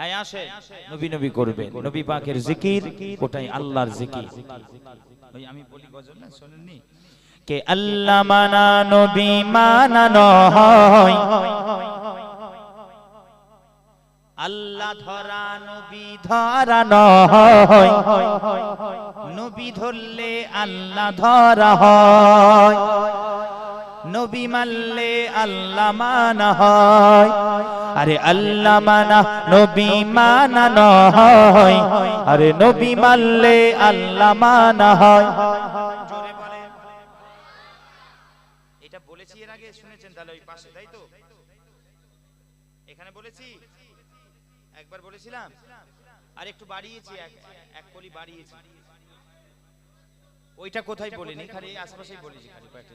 হ্যাঁ আসে। নবী নবী করবে নবী পাকের জিকির ওটাই আল্লাহর জিকির। ভাই আমি বলি গজল না শোনেননি? কে আল্লাহ মানা নবী মানানো হয় আল্লাহ ধরা নবী ধরানো হয় নবী ধরলে আল্লাহ ধরা হয়। নবী মানলে আল্লাহ মানা হয়। আরে আল্লাহ মানা, নবী মানানো হয় আরে নবী মানলে আল্লাহ মানা হয়। এটা বলেছি এর আগে, শুনেছেন তাহলে ওই পাশে, তাই তো? এখানে বলেছি, একবার বলেছিলাম, আর একটু বাড়িয়েছি, এক কলি বাড়িয়েছি। ওইটা কোথায় বলিনি, খালি বলেছি, খালি কয়েকটা।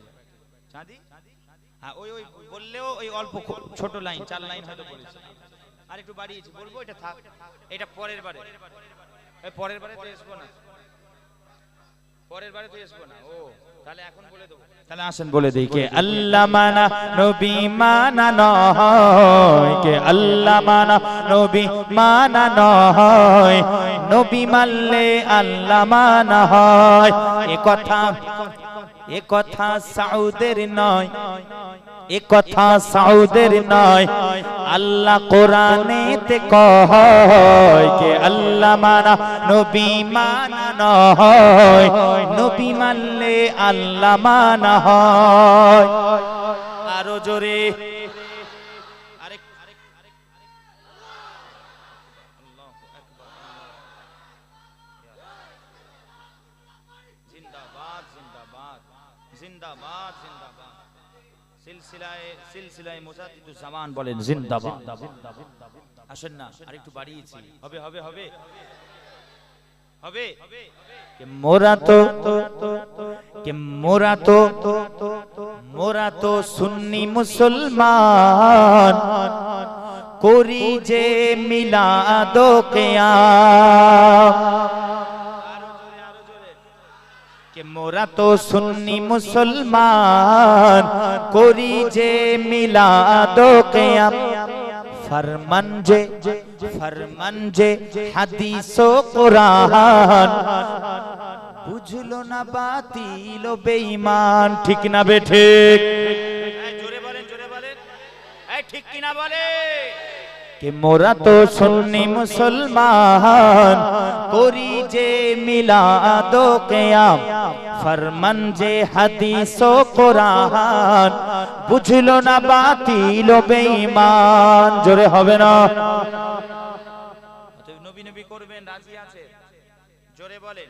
হ্যাঁ ওই ওই বললেও ওই অল্প ছোট লাইন, চার লাইন আর একটু বাড়িয়েছি, বলব, এটা থাক। এটা পরের বারে। পরের বারে আসব না। পরের বারে তো আসব না। ও তাহলে এখন বলে দেবো। তাহলে আসেন বলে দিই কে আল্লাহ মানা নবী মানা নয় কে আল্লাহ মানা নবী মানা নয়। নবী মানলে আল্লাহ মানা হয়। এ কথা এ কথা সাউদের নয়। এ কথা সাউদের নয়। আল্লাহ কোরআনেতে কয় কে আল্লাহ মানা, নবী মানা নয়। নবী মানলে আল্লাহ মানা হয়। আরও জোরে। জিন্দাবাদ জিন্দাবাদ জিন্দাবাদ জিন্দাবাদ। মোরা তো সুন্নি মুসলমান। করি যে মিলাদ কেয়াম কে মোরা তো সুন্নি মুসলমান করি যে মিলাদ কেয়াম। ফরমান যে ফরমান যে হাদিস ও কোরআন। বুঝলো না বাতিল বেঈমান ঠিক না বে ঠিক? জোরে বলেন জোরে বলেন। এই ঠিক কি না বলে কে মোরা তো সুন্নি মুসলমান করি যে মিলা দো কেয়াম, ফরমান যে হাদিস ও কোরআন, বুঝলো না বাতিল বেঈমান। জোরে হবে না। নবী নবী করবেন, রাজি আছে জোরে বলেন।